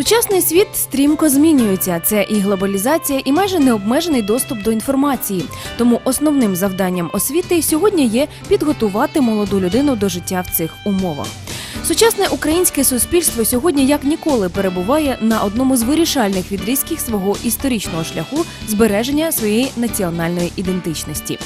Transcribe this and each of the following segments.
Сучасний світ стрімко змінюється. Це і глобалізація, і майже необмежений доступ до інформації. Тому основним завданням освіти сьогодні є підготувати молоду людину до життя в цих умовах. Сучасне українське суспільство сьогодні як ніколи перебуває на одному з вирішальних відрізків свого історичного шляху збереження своєї національної ідентичності.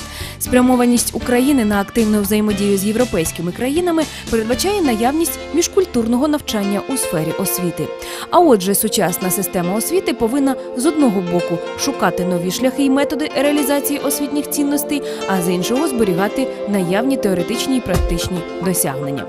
Спрямованість України на активну взаємодію з європейськими країнами передбачає наявність міжкультурного навчання у сфері освіти. А отже, сучасна система освіти повинна з одного боку шукати нові шляхи і методи реалізації освітніх цінностей, а з іншого зберігати наявні теоретичні і практичні досягнення.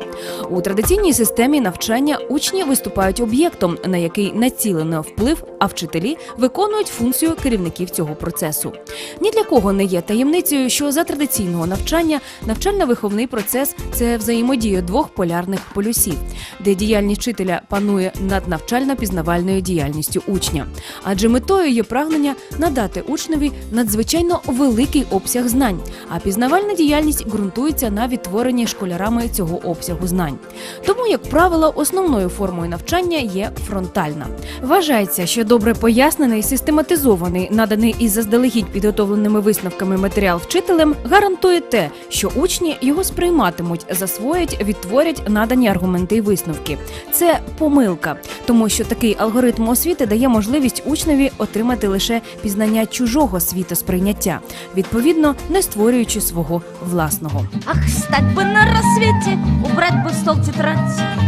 У традиційній системі навчання учні виступають об'єктом, на який націлено вплив, а вчителі виконують функцію керівників цього процесу. Ні для кого не є таємницею, що за традиційного навчання навчально-виховний процес це взаємодія двох полярних полюсів, де діяльність вчителя панує над навчально-пізнавальною діяльністю учня. Адже метою є прагнення надати учневі надзвичайно великий обсяг знань, а пізнавальна діяльність ґрунтується на відтворенні школярами цього обсягу знань. Тому, як правило, основною формою навчання є фронтальна. Вважається, що добре пояснений, систематизований, наданий із заздалегідь підготовленими висновками матеріал вчителем, гарантує те, що учні його сприйматимуть, засвоять, відтворять надані аргументи і висновки. Це помилка, тому що такий алгоритм освіти дає можливість учневі отримати лише пізнання чужого світосприйняття, відповідно, не створюючи свого власного. Ах, встать бы на рассвете, убрать бы в стол тетрадь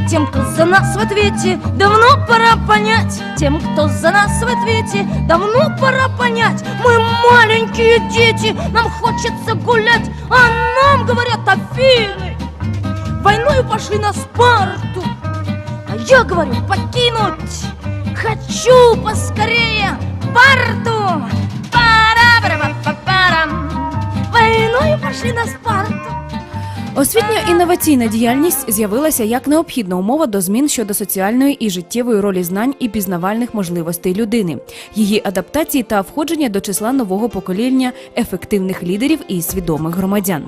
Тем, кто за нас в ответе, давно пора понять Тем, кто за нас в ответе, давно пора понять Мы маленькие дети, нам хочется гулять А нам говорят Афины Войною пошли на Спарту А я говорю покинуть! Хочу поскорее Освітньо-інноваційна діяльність з'явилася як необхідна умова до змін щодо соціальної і життєвої ролі знань і пізнавальних можливостей людини, її адаптації та входження до числа нового покоління ефективних лідерів і свідомих громадян.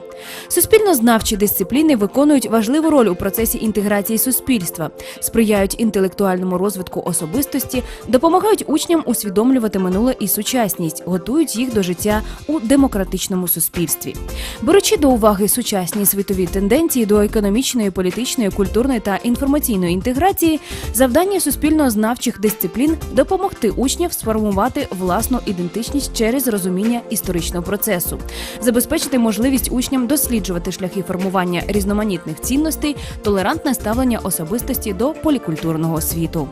Суспільно-знавчі дисципліни виконують важливу роль у процесі інтеграції суспільства, сприяють інтелектуальному розвитку особистості, допомагають учням усвідомлювати минуле і сучасність, готують їх до життя у демократичному суспільстві. Беручи до уваги сучасні світові тенденції до економічної, політичної, культурної та інформаційної інтеграції, завдання суспільно-знавчих дисциплін допомогти учням сформувати власну ідентичність через розуміння історичного процесу, забезпечити можливість учням досліджувати шляхи формування різноманітних цінностей, толерантне ставлення особистості до полікультурного світу.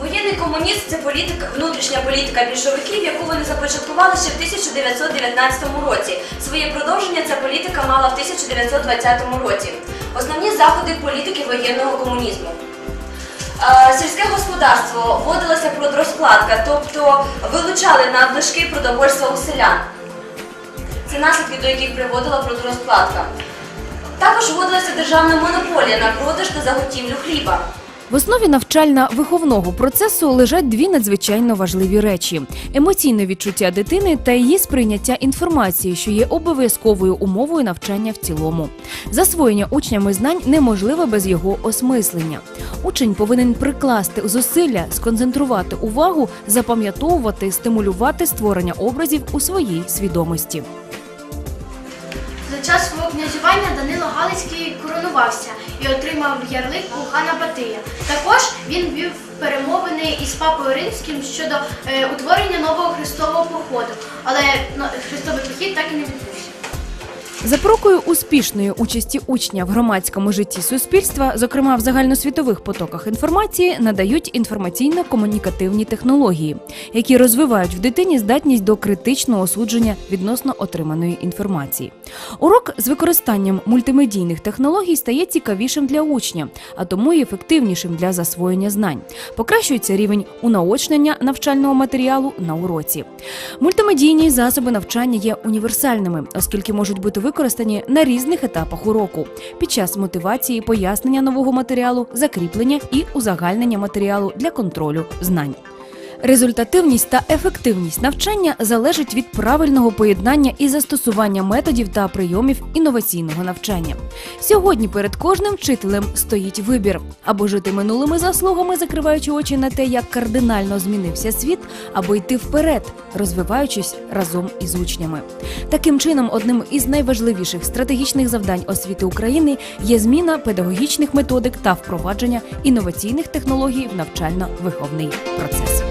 Воєнний комунізм це політика, внутрішня політика більшовиків, яку вони започаткували ще в 1919 році. Своє продовження ця політика мала в 1920 році. Основні заходи політики воєнного комунізму. Е, Сільське господарство вводилося продрозкладка, тобто вилучали надлишки продовольства у селян. Це наслідки, до яких приводила продрозкладка. Також вводилася державна монополія на продаж та заготівлю хліба. В основі навчально-виховного процесу лежать дві надзвичайно важливі речі: емоційне відчуття дитини та її сприйняття інформації, що є обов'язковою умовою навчання в цілому. Засвоєння учнями знань неможливе без його осмислення. Учень повинен прикласти зусилля, сконцентрувати увагу, запам'ятовувати, стимулювати створення образів у своїй свідомості. За час свого князювання Данило Галицький коронувався і отримав ярлик у хана Батия. Також він вів перемовини із папою римським щодо е, утворення нового хрестового походу, але ну, хрестовий похід так і не відбувся. Запорукою успішної участі учня в громадському житті суспільства, зокрема в загальносвітових потоках інформації, надають інформаційно-комунікативні технології, які розвивають в дитині здатність до критичного судження відносно отриманої інформації. Урок з використанням мультимедійних технологій стає цікавішим для учня, а тому й ефективнішим для засвоєння знань. Покращується рівень унаочнення навчального матеріалу на уроці. Мультимедійні засоби навчання є універсальними, оскільки можуть бути використані на різних етапах уроку під час мотивації, пояснення нового матеріалу, закріплення і узагальнення матеріалу для контролю знань. Результативність та ефективність навчання залежать від правильного поєднання і застосування методів та прийомів інноваційного навчання. Сьогодні перед кожним вчителем стоїть вибір або жити минулими заслугами, закриваючи очі на те, як кардинально змінився світ, або йти вперед, розвиваючись разом із учнями. Таким чином, одним із найважливіших стратегічних завдань освіти України є зміна педагогічних методик та впровадження інноваційних технологій в навчально-виховний процес.